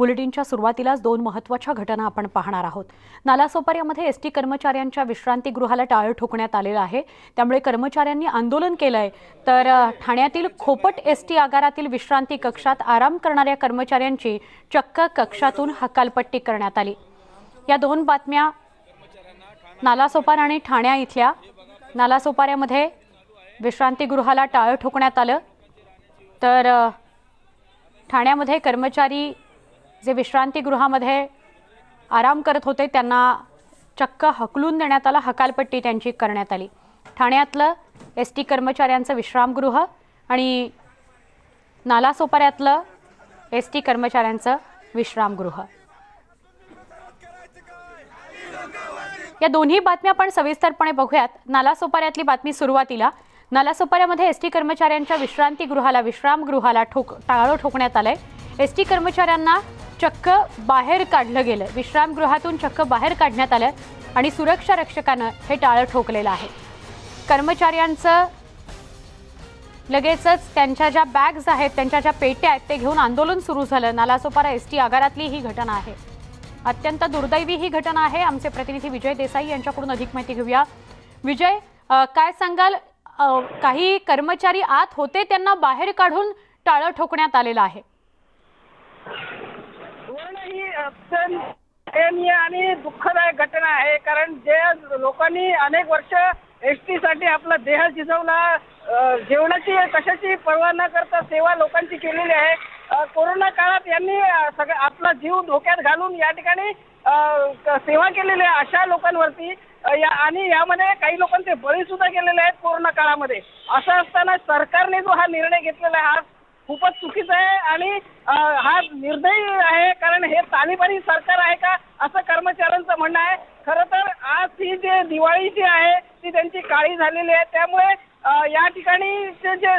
बुलेटिनच्या सुरुवातीलाच दोन महत्त्वाच्या घटना आपण पाहणार आहोत. नालासोपाऱ्यामध्ये एस टी कर्मचाऱ्यांच्या विश्रांतीगृहाला टाळं ठोकण्यात आलेलं आहे. त्यामुळे कर्मचाऱ्यांनी आंदोलन केलं आहे तर ठाण्यातील खोपट एस टी आगारातील विश्रांती कक्षात आराम करणाऱ्या कर्मचाऱ्यांची चक्क कक्षातून हकालपट्टी करण्यात आली. या दोन बातम्या नालासोपार आणि ठाण्या इथल्या. नालासोपाऱ्यामध्ये विश्रांतीगृहाला टाळं ठोकण्यात आलं. तर ठाण्यामध्ये कर्मचारी जे विश्रांतीगृहामध्ये आराम करत होते त्यांना चक्क हकलून देण्यात आला हकालपट्टी त्यांची करण्यात आली. ठाण्यातलं एस टी कर्मचाऱ्यांचं विश्रामगृह आणि नालासोपाऱ्यातलं एस टी कर्मचाऱ्यांचं विश्रामगृह. या दोन्ही बातम्या आपण सविस्तरपणे बघूयात. नालासोपाऱ्यातली बातमी सुरुवातीला. नालासोपाऱ्यामध्ये एस टी कर्मचाऱ्यांच्या विश्रांतीगृहाला विश्रामगृहाला ठोक टाळं ठोकण्यात आलंय. एस टी कर्मचाऱ्यांना चक्क बाहेर काढलं गेलं. विश्रामगृहातून चक्क बाहेर काढण्यात आलं आणि सुरक्षा रक्षकानं हे टाळं ठोकलेलं आहे. कर्मचाऱ्यांचं लगेचच त्यांच्या ज्या बॅग्स आहेत त्यांच्या ज्या पेट्या आहेत ते घेऊन आंदोलन सुरू झालं. नालासोपारा एस टी आगारातली ही घटना आहे. अत्यंत दुर्दैवी ही घटना आहे. आमचे प्रतिनिधी विजय देसाई यांच्याकडून अधिक माहिती घेऊया. विजय काय सांगाल? काही कर्मचारी आत होते त्यांना बाहेर काढून टाळं ठोकण्यात आलेलं आहे पूर्ण ही अत्यंत दयनीय आणि दुःखदायक घटना आहे. कारण जे लोकांनी अनेक वर्ष एससाठी आपला देह झिजवला जेवणाची कशाची पर्वा न करता सेवा लोकांची केलेली आहे. कोरोना काळात यांनी सगळं आपला जीव धोक्यात घालून या ठिकाणी सेवा केलेली आहे अशा लोकांवरती. या आणि यामध्ये काही लोकांचे बळी सुद्धा गेलेले आहेत कोरोना काळामध्ये. असं असताना सरकारने जो हा निर्णय घेतलेला आहे हा खूपच चुकीचं आहे आणि हा निर्दयी आहे कारण हे तालिबानी सरकार आहे का? असं कर्मचाऱ्यांचं म्हणणं आहे. खरं तर आज ही जे दिवाळी जी आहे ती त्यांची काळी झालेली आहे. त्यामुळे या ठिकाणी जे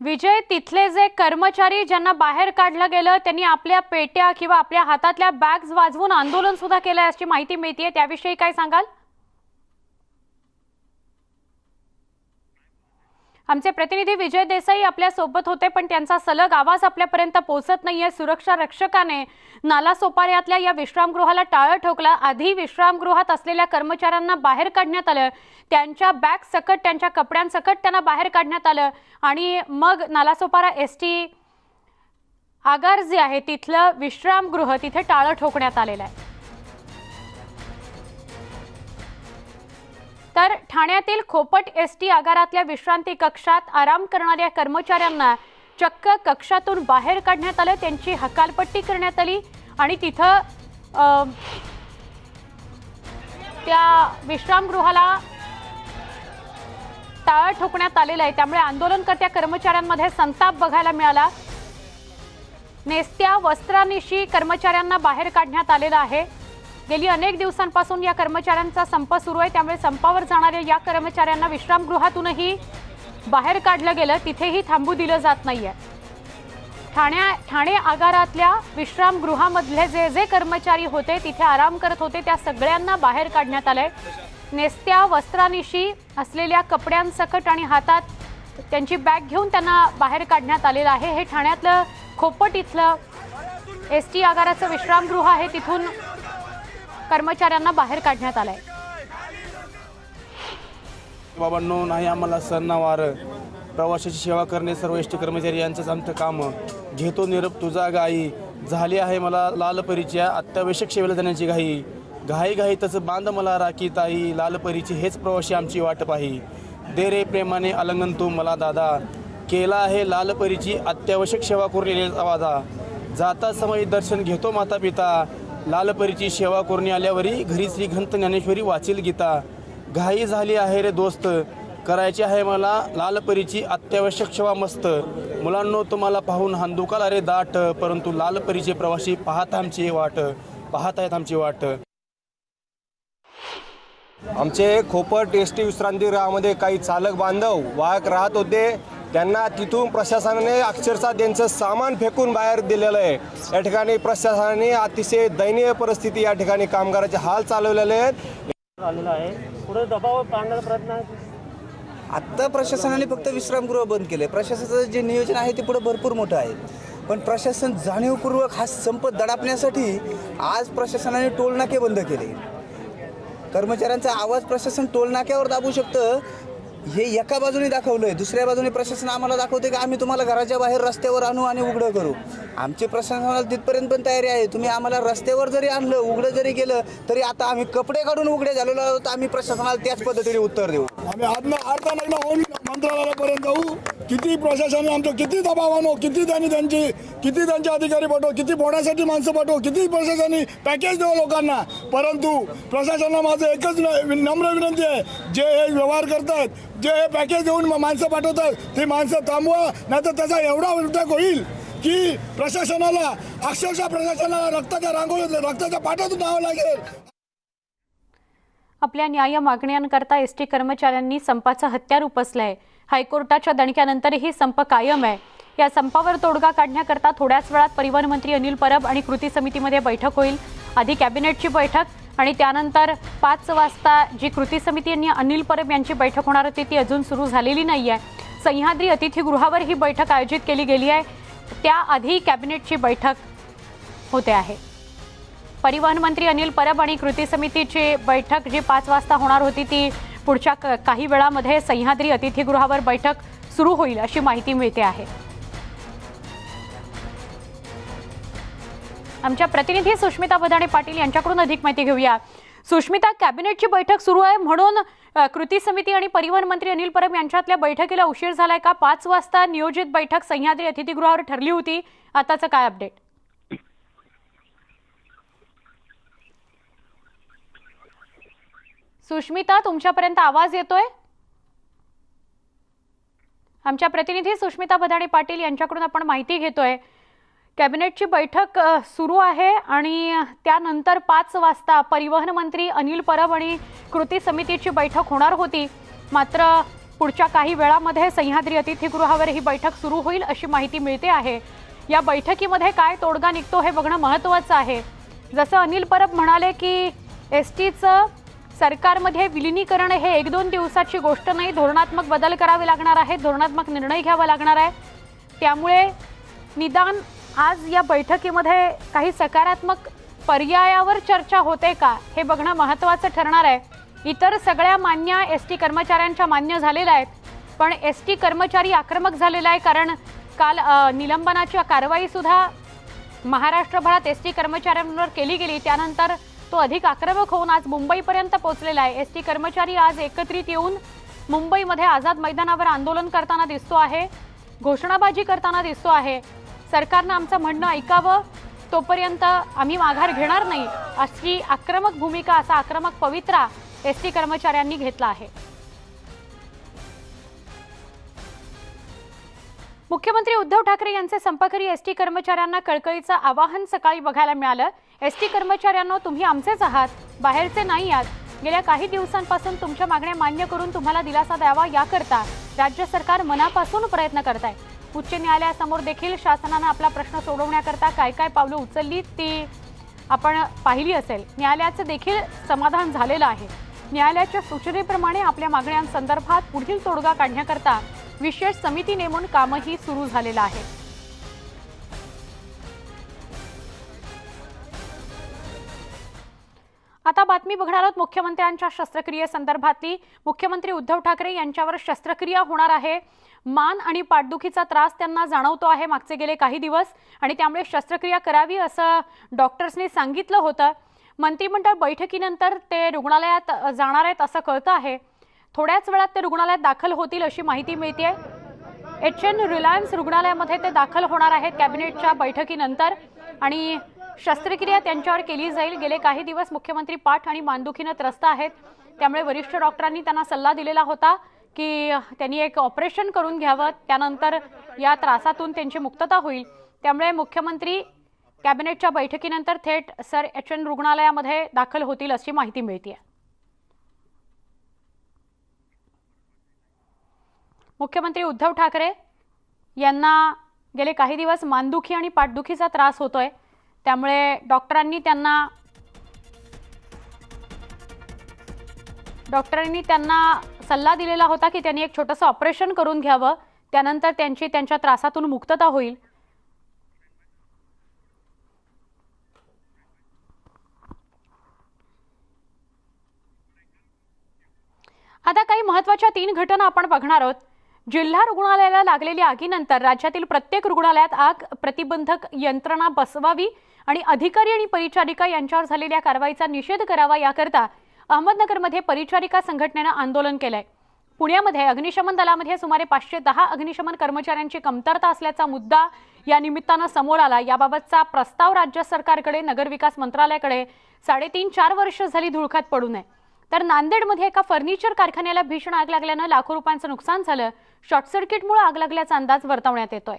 विजय तिथले जे कर्मचारी ज्यांना बाहेर काढलं गेलं त्यांनी आपल्या पेट्या किंवा आपल्या हातातल्या बॅग्स वाजवून आंदोलन सुद्धा केलं याची माहिती मिळतीये. त्याविषयी काय सांगाल? आमचे प्रतिनिधी विजय देसाई आपल्यासोबत होते पण त्यांचा सलग आवाज आपल्यापर्यंत पोहोचत नाहीये. सुरक्षा रक्षकाने नालासोपाऱ्यातल्या या विश्रामगृहाला टाळं ठोकला. आधी विश्रामगृहात असलेल्या कर्मचाऱ्यांना बाहेर काढण्यात आलं. त्यांच्या बॅग सकट त्यांच्या कपड्यांसकट त्यांना बाहेर काढण्यात आलं. आणि मग नालासोपारा एस टी आगार जे आहे. तिथलं विश्रामगृह तिथे टाळं ठोकण्यात आलेलं आहे. तर ठाण्यातील खोपट एस टी आगारातल्या विश्रांती कक्षात आराम करणाऱ्या कर्मचाऱ्यांना चक्क कक्षातून बाहेर काढण्यात आलं. त्यांची हकालपट्टी करण्यात आली आणि तिथं त्या विश्रामगृहाला टाळं ठोकण्यात आलेलं आहे. त्यामुळे आंदोलनकर्त्या कर्मचाऱ्यांमध्ये संताप बघायला मिळाला. नेस्त्या वस्त्रानिशी कर्मचाऱ्यांना बाहेर काढण्यात आलेलं आहे. गेली अनेक दिवसांपासून या कर्मचाऱ्यांचा संप सुरू आहे. त्यामुळे संपावर जाणाऱ्या या कर्मचाऱ्यांना विश्रामगृहातूनही बाहेर काढलं गेलं. तिथेही थांबू दिलं जात नाहीये. ठाण्या ठाणे आगारातल्या विश्रामगृहामधले जे जे कर्मचारी होते तिथे आराम करत होते. त्या सगळ्यांना बाहेर काढण्यात आलंय. नेस्त्या वस्त्रानिशी असलेल्या कपड्यांसकट आणि हातात त्यांची बॅग घेऊन त्यांना बाहेर काढण्यात आलेलं आहे. हे ठाण्यातलं खोपट इथलं एस टी आगाराचं विश्रामगृह आहे. तिथून कर्मचाऱ्यांना बाहेर काढण्यात आलंय. बाबांनो नाही आम्हाला सणवार प्रवाशाची सेवा करणे सर्व एस टी कर्मचारी यांचंच आमचं काम. घेतो निरप तुझा गाई. झाली आहे मला लालपरीच्या अत्यावश्यक सेवेला जाण्याची घाई. घाई घाई तसं बांध मला राखी ताई. लालपरीची हेच प्रवासी आमची वाट पाही. दे रे प्रेमाने अलंगन तू मला दादा. केला आहे लालपरीची अत्यावश्यक सेवा करून आवाजा. जाता समय दर्शन घेतो माता पिता लालपरीची सेवा करून आल्यावरी घरी श्री घंत ज्ञानेश्वरी वाचील गीता. घाई झाली आहे रे दोस्त. करायची आहे मला लालपरीची अत्यावश्यक सेवा मस्त. मुलांनो तुम्हाला पाहून हांदुकाला रे दाट परंतु लालपरीचे प्रवासी पाहत आमची वाट पाहत आहेत आमची वाट. आमचे खोपट एस टी विश्रांतीगृहामध्ये काही चालक बांधव वाहक राहत होते. त्यांना तिथून प्रशासनाने अक्षरशः त्यांचं सामान फेकून बाहेर दिलेलं आहे. या ठिकाणी प्रशासनाने अतिशय दयनीय परिस्थिती या ठिकाणी कामगाराचे हाल चालवलेले आहेत. आलेला आहे. पुढे दबाव पाडण्याचा प्रयत्न आहे आत्ता प्रशासनाने फक्त विश्रामगृह बंद केले प्रशासनाचं जे नियोजन आहे ते पुढे भरपूर मोठं आहे. पण प्रशासन जाणीवपूर्वक हा संप दडापण्यासाठी आज प्रशासनाने टोलनाके बंद केले. कर्मचाऱ्यांचा आवाज प्रशासन टोलनाक्यावर दाबू शकतं हे एका बाजूने दाखवलं आहे दुसऱ्या बाजूने प्रशासन आम्हाला दाखवते की आम्ही तुम्हाला घराच्या बाहेर रस्त्यावर आणू आणि उघडं करू. आमची प्रशासनाला तिथपर्यंत पण तयारी आहे. तुम्ही आम्हाला रस्त्यावर जरी आणलं उघडं जरी गेलं तरी आता आम्ही कपडे काढून उघडे झालेलो आहोत. आम्ही प्रशासनाला त्याच पद्धतीने उत्तर देऊ. आम्ही मंत्रालयापर्यंत जाऊ. किती प्रशासनाने आमचं किती दबाव किती त्यांनी त्यांची किती त्यांचे अधिकारी पाठव किती बोडासाठी माणसं पाठवू किती प्रशासनाने पॅकेज देऊ लोकांना. परंतु प्रशासनाला माझं एकच न- नम्र विनंती आहे जे हे व्यवहार करतात जे हे पॅकेज देऊन माणसं पाठवतात ती माणसं थांबवा नाहीतर त्याचा एवढा उद्योग होईल की प्रशासनाला अक्षरशः प्रशासनाला रक्ताच्या रांगोळीत रक्ताच्या पाठातून न्यावं लागेल. आपल्या न्याय मागण्यांकरता एस टी कर्मचाऱ्यांनी संपाचं हत्यार उपसलंय. हायकोर्टाच्या दणक्यानंतरही संप कायम आहे. या संपावर तोडगा काढण्याकरता थोड्याच वेळात परिवहन मंत्री अनिल परब आणि कृती समितीमध्ये बैठक होईल. आधी कॅबिनेटची बैठक आणि त्यानंतर पाच वाजता जी कृती समिती आणि अनिल परब यांची बैठक होणार होती ती अजून सुरू झालेली नाही आहे सह्याद्री अतिथीगृहावर ही बैठक आयोजित केली गेली आहे. त्याआधी कॅबिनेटची बैठक होते आहे. परिवहन मंत्री अनिल परब आणि कृती समितीची बैठक जी पाच वाजता होणार होती ती पुढच्या क- काही वेळामध्ये सह्याद्री अतिथीगृहावर बैठक सुरू होईल अशी माहिती मिळते आहे. आमच्या प्रतिनिधी सुष्मिता बदाणे पाटील यांच्याकडून अधिक माहिती घेऊया. सुष्मिता कॅबिनेटची बैठक सुरू आहे म्हणून कृती समिती आणि परिवहन मंत्री अनिल परब यांच्यातल्या बैठकीला उशीर झालाय का? पाच वाजता नियोजित बैठक सह्याद्री अतिथीगृहावर ठरली होती. आताचं काय अपडेट सुष्मिता तुमच्यापर्यंत आवाज येतोय? आमच्या प्रतिनिधी सुष्मिता भदाणी पाटील यांच्याकडून आपण माहिती घेतोय. कॅबिनेटची बैठक सुरू आहे आणि त्यानंतर पाच वाजता परिवहन मंत्री अनिल परब आणि कृती समितीची बैठक होणार होती. मात्र पुढच्या काही वेळामध्ये सह्याद्री अतिथीगृहावर ही बैठक सुरू होईल अशी माहिती मिळते आहे. या बैठकीमध्ये काय तोडगा निघतो हे बघणं महत्त्वाचं आहे. जसं अनिल परब म्हणाले की एस टीचं सरकारमध्ये विलिनीकरण हे एक दोन दिवसाची गोष्ट नाही. धोरणात्मक बदल करावे लागणार आहेत. धोरणात्मक निर्णय घ्यावा लागणार आहे. त्यामुळे निदान आज या बैठकीमध्ये काही सकारात्मक पर्यायावर चर्चा होते का हे बघणं महत्त्वाचं ठरणार आहे. इतर सगळ्या मान्य एस टी कर्मचाऱ्यांच्या मान्य झालेल्या आहेत. पण एस टी कर्मचारी आक्रमक झालेला आहे कारण काल निलंबनाच्या निलंबनाची कारवाईसुद्धा महाराष्ट्रभरात एस टी कर्मचाऱ्यांवर केली गेली. त्यानंतर तो अधिक आक्रमक होऊन आज मुंबईपर्यंत पोहोचलेला आहे. एस टी कर्मचारी आज एकत्रित येऊन मुंबईमध्ये आझाद मैदानावर आंदोलन करताना दिसतो आहे. घोषणाबाजी करताना दिसतो आहे. सरकारनं आमचं म्हणणं ऐकावं. तोपर्यंत आम्ही माघार घेणार नाही अशी आक्रमक भूमिका असा आक्रमक पवित्रा एस टी कर्मचाऱ्यांनी घेतला आहे. मुख्यमंत्री उद्धव ठाकरे यांचे संपकरी एस टी कर्मचाऱ्यांना कळकळीचं आवाहन सकाळी बघायला मिळालं. एस टी कर्मचाऱ्यांनो तुम्ही आमचेच आहात. बाहेरचे नाही आहात. गेल्या काही दिवसांपासून तुमच्या मागण्या मान्य करून तुम्हाला दिलासा द्यावा याकरता राज्य सरकार मनापासून प्रयत्न करत आहे उच्च न्यायालयासमोर देखील शासनानं आपला प्रश्न सोडवण्याकरता काय काय पावलं उचलली ती आपण पाहिली असेल. न्यायालयाचं देखील समाधान झालेलं आहे. न्यायालयाच्या सूचनेप्रमाणे आपल्या मागण्यांसंदर्भात पुढील तोडगा काढण्याकरता विशेष समिती नेमून कामही सुरू झालेलं आहे. आता बातमी बघणार आहोत मुख्यमंत्र्यांच्या शस्त्रक्रियेसंदर्भातली मुख्यमंत्री उद्धव ठाकरे यांच्यावर शस्त्रक्रिया होणार आहे. मान आणि पाठदुखीचा त्रास त्यांना जाणवतो आहे मागचे गेले काही दिवस आणि त्यामुळे शस्त्रक्रिया करावी असं डॉक्टर्सनी सांगितलं होतं. मंत्रिमंडळ बैठकीनंतर ते रुग्णालयात जाणार आहेत असं कळतं आहे. थोड्याच वेळात ते रुग्णालयात दाखल होतील अशी माहिती मिळते एच एन रिलायन्स रुग्णालयामध्ये ते दाखल होणार आहेत कॅबिनेटच्या बैठकीनंतर आणि शस्त्रक्रिया त्यांच्यावर केली जाईल. गेले काही दिवस मुख्यमंत्री पाठ आणि मानदुखीनं त्रस्त आहेत. त्यामुळे वरिष्ठ डॉक्टरांनी त्यांना सल्ला दिलेला होता की त्यांनी एक ऑपरेशन करून घ्यावं. त्यानंतर या त्रासातून त्यांची मुक्तता होईल. त्यामुळे मुख्यमंत्री कॅबिनेटच्या बैठकीनंतर थेट सर एच एन रुग्णालयामध्ये दाखल होतील अशी माहिती मिळते मुख्यमंत्री उद्धव ठाकरे यांना गेले काही दिवस मानदुखी आणि पाठदुखीचा त्रास होतोय. त्यामुळे डॉक्टरांनी त्यांना डॉक्टरांनी त्यांना सल्ला दिलेला होता की त्यांनी एक छोटंसं ऑपरेशन करून घ्यावं. त्यानंतर त्यांची त्यांच्या त्रासातून मुक्तता होईल. आता काही महत्त्वाच्या तीन घटना आपण बघणार आहोत. जिल्हा रुग्णालयाला लागलेल्या आगीनंतर राज्यातील प्रत्येक रुग्णालयात आग प्रतिबंधक यंत्रणा बसवावी आणि अधिकारी आणि परिचारिका यांच्यावर झालेल्या कारवाईचा निषेध करावा याकरता अहमदनगरमध्ये परिचारिका संघटनेनं आंदोलन केलंय. पुण्यामध्ये अग्निशमन दलामध्ये सुमारे पाचशे दहा अग्निशमन कर्मचाऱ्यांची कमतरता असल्याचा मुद्दा या निमित्तानं समोर आला. याबाबतचा प्रस्ताव राज्य सरकारकडे नगरविकास मंत्रालयाकडे साडेतीन चार वर्ष झाली धुळखात पडू नये. तर नांदेडमध्ये एका फर्निचर कारखान्याला भीषण आग लागल्यानं लाखो रुपयांचं नुकसान झालं. शॉर्टसर्किटमुळे आग लागल्याचा अंदाज वर्तवण्यात येतोय.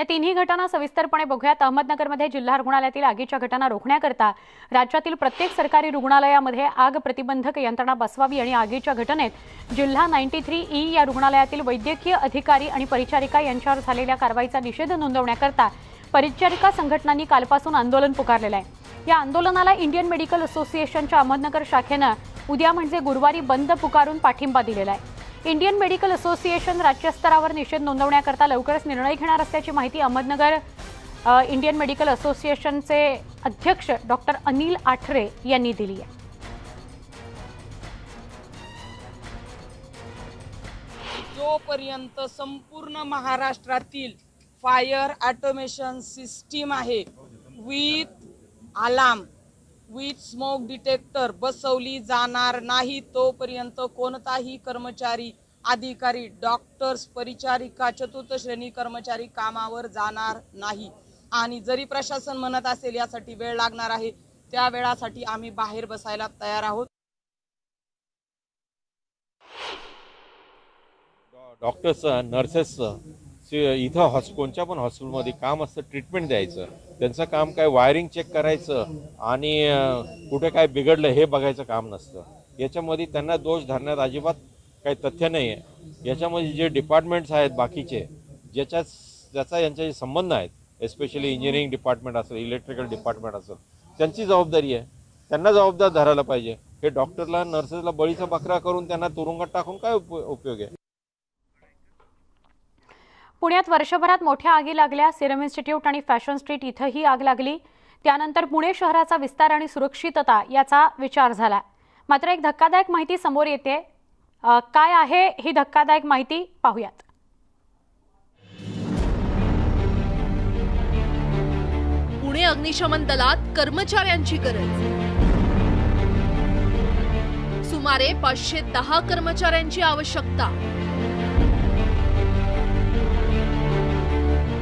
या तिन्ही घटना सविस्तरपणे बघूयात. अहमदनगरमध्ये जिल्हा रुग्णालयातील आगीच्या घटना रोखण्याकरता राज्यातील प्रत्येक सरकारी रुग्णालयामध्ये आग प्रतिबंधक यंत्रणा बसवावी आणि आगीच्या घटनेत जिल्हा नाईन्टी थ्री ई या रुग्णालयातील वैद्यकीय अधिकारी आणि परिचारिका यांच्यावर झालेल्या कारवाईचा निषेध नोंदवण्याकरता परिचारिका संघटनांनी कालपासून आंदोलन पुकारलेलं आहे. या आंदोलनाला इंडियन मेडिकल असोसिएशनच्या अहमदनगर शाखेनं उद्या म्हणजे गुरुवारी बंद पुकारून पाठिंबा दिलेला आहे. इंडियन मेडिकल असोसिएशन राज्यस्तरावर निषेध नोंदवण्याकरता लवकरच निर्णय घेणार असल्याची माहिती अहमदनगर इंडियन मेडिकल असोसिएशनचे अध्यक्ष डॉक्टर अनिल आठरे यांनी दिली आहे. जोपर्यंत संपूर्ण महाराष्ट्रातील फायर ऑटोमेशन सिस्टीम आहे with alarm with smoke detector बसवली जाणार नाही तोपर्यंत कोणताही कर्मचारी अधिकारी डॉक्टर्स परिचारिका चतुर्थ श्रेणी कर्मचारी कामावर जाणार नाही. आणि जरी प्रशासन म्हणत असेल यासाठी वेळ लागणार आहे त्या वेळासाठी आम्ही बाहेर बसायला तयार आहोत. डॉक्टर्स नर्सेस इथं हॉस कोणत्या पण हॉस्पिटलमध्ये काम असतं ट्रीटमेंट द्यायचं. त्यांचं काम काय वायरिंग चेक करायचं आणि कुठे काय बिघडलं हे बघायचं काम नसतं. याच्यामध्ये त्यांना दोष धरण्यात अजिबात काही तथ्य नाही आहे याच्यामध्ये जे डिपार्टमेंट्स आहेत बाकीचे ज्याच्या ज्याचा यांच्याशी संबंध आहेत एस्पेशली इंजिनिअरिंग डिपार्टमेंट असेल इलेक्ट्रिकल डिपार्टमेंट असेल त्यांची जबाबदारी आहे. त्यांना जबाबदार धरायला पाहिजे. हे डॉक्टरला नर्सेसला बळीचा बकरा करून त्यांना तुरुंगात टाकून काय उप उपयोग आहे? पुण्यात वर्षभरात मोठ्या आगी लागल्या. सिरम इन्स्टिट्यूट आणि फॅशन स्ट्रीट इथंही आग लागली. त्यानंतर पुणे शहराचा विस्तार आणि सुरक्षितता याचा विचार झाला. मात्र एक धक्कादायक माहिती समोर येते. काय आहे ही धक्कादायक माहिती पाहूयात. पुणे अग्निशमन दलात कर्मचाऱ्यांची गरज. सुमारे पाचशे दहा कर्मचाऱ्यांची आवश्यकता.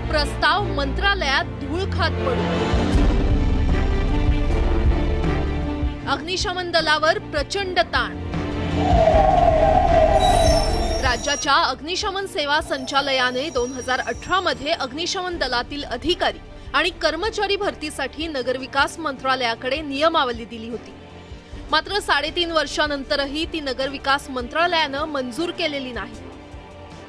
प्रस्ताव मंत्रालयात धूळ खात पडू अग्निशमन दलावर प्रचंड ताण. राज्याच्या अग्निशमन सेवा संचालयाने दोन हजार अठरा मध्ये अग्निशमन दलातील अधिकारी आणि कर्मचारी भरतीसाठी नगरविकास मंत्रालयाकडे नियमावली दिली होती. मात्र साडेतीन वर्षानंतरही ती नगरविकास मंत्रालयानं मंजूर केलेली नाही.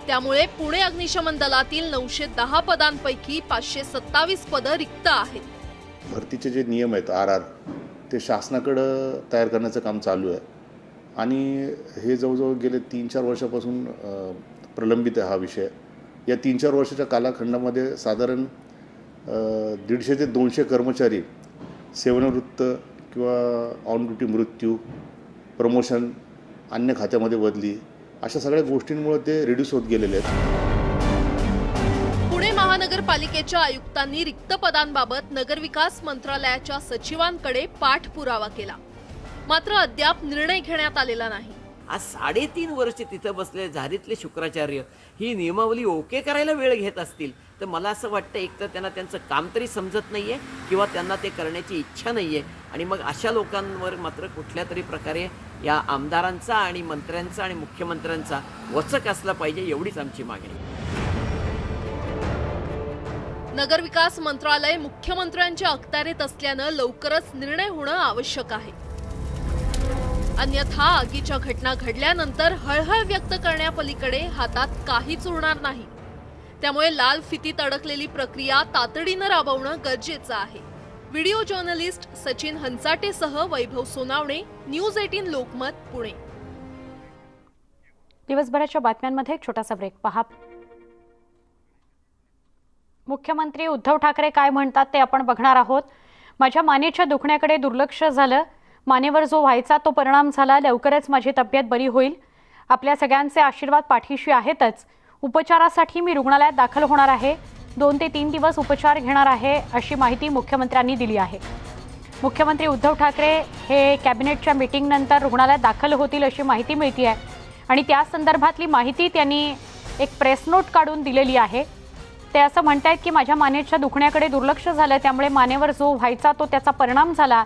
त्यामुळे पुणे अग्निशमन दलातील नऊशे दहा पदांपैकी पाचशे सत्तावीस पदं रिक्त आहेत. भरतीचे जे नियम आहेत आर आर ते शासनाकडं तयार करण्याचं काम चालू आहे. आणि हे जवळजवळ गेले तीन चार वर्षापासून प्रलंबित आहे हा विषय. या तीन चार वर्षाच्या कालखंडामध्ये साधारण दीडशे ते दोनशे कर्मचारी सेवानिवृत्त किंवा ऑन ड्युटी मृत्यू प्रमोशन अन्य खात्यामध्ये बदली अशा सगळ्या गोष्टींमुळे ते रिड्यूस होत गेलेले आहेत. पुणे महानगरपालिकेच्या आयुक्तांनी रिक्त पदांबाबत नगरविकास मंत्रालयाच्या सचिवांकडे पाठपुरावा केला. मात्र अद्याप निर्णय घेण्यात आलेला नाही. आज साडेतीन वर्ष तिथं बसले झारीतले शुक्राचार्य. ही नियमावली ओके करायला वेळ घेत असतील तर मला असं वाटतं एक तर त्यांना त्यांचं काम तरी समजत नाहीये किंवा त्यांना ते करण्याची इच्छा नाहीये. आणि मग अशा लोकांवर मात्र कुठल्या तरी प्रकारे या आमदारांचा आणि मंत्र्यांचा आणि मुख्यमंत्र्यांचा वचक असला पाहिजे एवढीच आमची मागणी. नगरविकास मंत्रालय मुख्यमंत्र्यांच्या अखत्यारीत असल्यानं लवकरच निर्णय होणं आवश्यक आहे. अन्यथा आगीच्या घटना घडल्यानंतर हळहळ व्यक्त करण्यापलीकडे हातात काहीच उरणार नाही. त्यामुळे लाल फितीत अडकलेली प्रक्रिया तातडीनं राबवणं गरजेचं आहे. व्हिडिओ जर्नलिस्ट सचिन हंचाटेसह वैभव सोनावणे न्यूज एटीन लोकमत पुणे. दिवसभराच्या बातम्यांमध्ये एक छोटासा ब्रेक पहा. मुख्यमंत्री उद्धव ठाकरे काय म्हणतात ते आपण बघणार आहोत. माझ्या मानेच्या दुखण्याकडे दुर्लक्ष झालं. मानेवर जो व्हायचा तो परिणाम झाला. लवकरच माझी तब्येत बरी होईल. आपल्या सगळ्यांचे आशीर्वाद पाठीशी आहेतच. उपचारासाठी मी रुग्णालयात दाखल होणार आहे. दोन ते तीन दिवस उपचार घेणार आहे अशी माहिती मुख्यमंत्र्यांनी दिली आहे. मुख्यमंत्री उद्धव ठाकरे हे कॅबिनेटच्या मीटिंगनंतर रुग्णालयात दाखल होतील अशी माहिती मिळते आहे आणि त्या संदर्भातली माहिती त्यांनी एक प्रेस नोट काढून दिलेली आहे. ते असं म्हणत आहेत की माझ्या मानेच्या दुखण्याकडे दुर्लक्ष झालं त्यामुळे मानेवर जो व्हायचा तो त्याचा परिणाम झाला.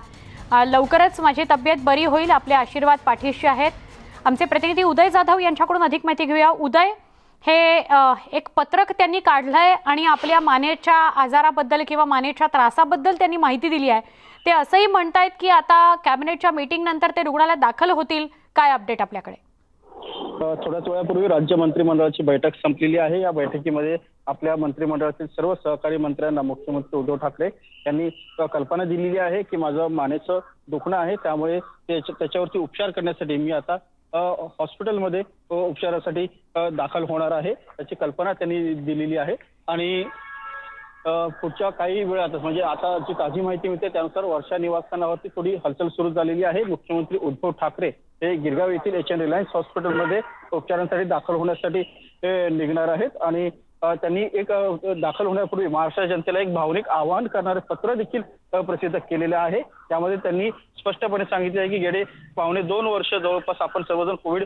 लवकरच माझी तब्येत बरी होईल आपले आशीर्वाद पाठीशी आहेत. आमचे प्रतिनिधी उदय जाधव यांच्याकडून अधिक माहिती घेऊया. उदय हे एक पत्रक त्यांनी काढलंय आणि आपल्या मानेच्या आजाराबद्दल किंवा मानेच्या त्रासाबद्दल त्यांनी माहिती दिली आहे. ते असंही म्हणतायत की आता कॅबिनेटच्या मीटिंग नंतर ते रुग्णालयात दाखल होतील. काय अपडेट आपल्याकडे? थोड्याच वेळापूर्वी राज्य मंत्रिमंडळाची बैठक संपलेली आहे. या बैठकीमध्ये आपल्या मंत्रिमंडळातील सर्व सहकारी मंत्र्यांना मुख्यमंत्री उद्धव ठाकरे यांनी कल्पना दिलेली आहे की माझं मानेचं दुखणं आहे. त्यामुळे त्याच्यावरती उपचार करण्यासाठी मी आता हॉस्पिटलमध्ये उपचारासाठी दाखल होणार आहे. त्याची कल्पना त्यांनी दिलेली आहे. आणि पुढच्या काही वेळातच म्हणजे आता जी ताजी माहिती मिळते त्यानुसार वर्षा निवासस्थानावरती थोडी हालचाल सुरू झालेली आहे. मुख्यमंत्री उद्धव ठाकरे हे गिरगाव येथील एच एन रिलायन्स हॉस्पिटलमध्ये उपचारांसाठी दाखल होण्यासाठी निघणार आहेत. आणि त्यांनी एक दाखल होण्यापूर्वी महाराष्ट्र जनतेला एक भावनिक आवाहन करणारे पत्र देखील प्रसिद्ध केलेलं आहे. त्यामध्ये त्यांनी स्पष्टपणे सांगितले आहे की गेले पावणे दोन वर्ष जवळपास आपण सर्वजण कोविड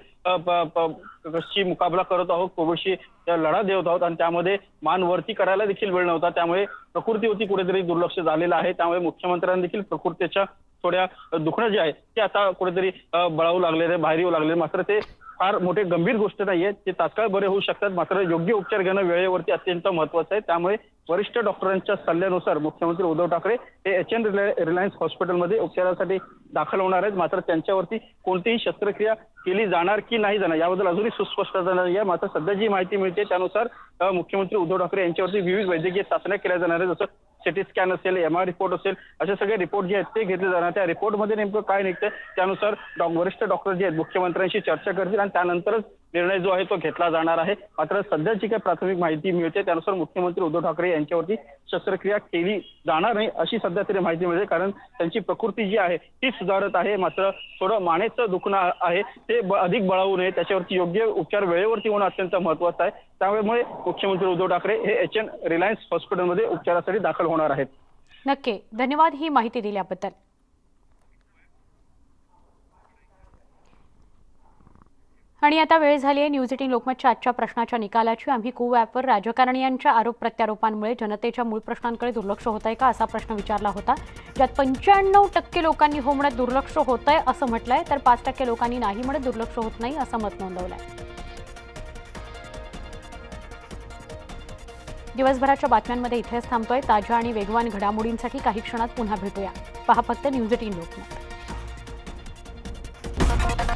शी मुकाबला करत आहोत कोविडशी लढा देत आहोत. आणि त्यामध्ये मान वरती करायला देखील वेळ नव्हता. त्यामुळे प्रकृतीवरती कुठेतरी दुर्लक्ष झालेलं आहे. त्यामुळे मुख्यमंत्र्यांनी देखील प्रकृतीच्या थोड्या दुखणं जे आहे ते आता कुठेतरी बळावू लागलेले बाहेर येऊ लागले मात्र ते फार मोठे गंभीर गोष्ट नाहीये. ते तात्काळ बरे होऊ शकतात. मात्र योग्य उपचार घेणं वेळेवरती अत्यंत महत्वाचं आहे. त्यामुळे वरिष्ठ डॉक्टरांच्या सल्ल्यानुसार मुख्यमंत्री उद्धव ठाकरे हे एच एन रिलायन्स हॉस्पिटलमध्ये उपचारासाठी दाखल होणार आहेत. मात्र त्यांच्यावरती कोणतीही शस्त्रक्रिया केली जाणार की नाही जाणार याबद्दल अजूनही सुस्पष्टता नाही. आहे मात्र सध्या जी माहिती मिळते त्यानुसार मुख्यमंत्री उद्धव ठाकरे यांच्यावरती विविध वैद्यकीय चाचण्या केल्या जाणार आहेत. जसं सिटी स्कॅन असेल एम आर रिपोर्ट असेल असे सगळे रिपोर्ट जे आहेत ते घेतले जाणार. त्या रिपोर्टमध्ये नेमकं काय निघतं त्यानुसार वरिष्ठ डॉक्टर जे आहेत मुख्यमंत्र्यांशी चर्चा करतील आणि त्यानंतरच निर्णय जो आहे तो घेतला जाणार आहे. मात्र सध्या जी काही प्राथमिक माहिती मिळते त्यानुसार मुख्यमंत्री उद्धव ठाकरे यांच्यावरती शस्त्रक्रिया केली जाणार नाही अशी सध्या तरी माहिती मिळते. कारण त्यांची प्रकृती जी आहे ती सुधारत आहे. मात्र थोडं मानेचं दुखणं आहे. ते अधिक बळावू नये. त्याच्यावरती योग्य उपचार वेळेवरती होणं अत्यंत महत्वाचं आहे. त्यामुळे मुख्यमंत्री उद्धव ठाकरे हे एच एन रिलायन्स हॉस्पिटलमध्ये उपचारासाठी दाखल होणार आहेत. नक्की. धन्यवाद ही माहिती दिल्याबद्दल. आणि आता वेळ झाली आहे न्यूज एटीन लोकमतच्या आजच्या प्रश्नाच्या निकालाची. आम्ही कू ॲपवर राजकारण्यांच्या आरोप प्रत्यारोपांमुळे जनतेच्या मूळ प्रश्नांकडे दुर्लक्ष होत आहे का असा प्रश्न विचारला होता. ज्यात पंच्याण्णव टक्के लोकांनी हो म्हणत दुर्लक्ष होत आहे असं म्हटलं आहे तर पाच टक्के लोकांनी नाही म्हणत दुर्लक्ष होत नाही असं मत नोंदवलं आहे दिवसभराच्या बातम्यांमध्ये इथेच थांबतोय ताज्या आणि वेगवान घडामोडींसाठी काही क्षणात पुन्हा भेटूया. पहा फक्त न्यूज एटीन लोकमत.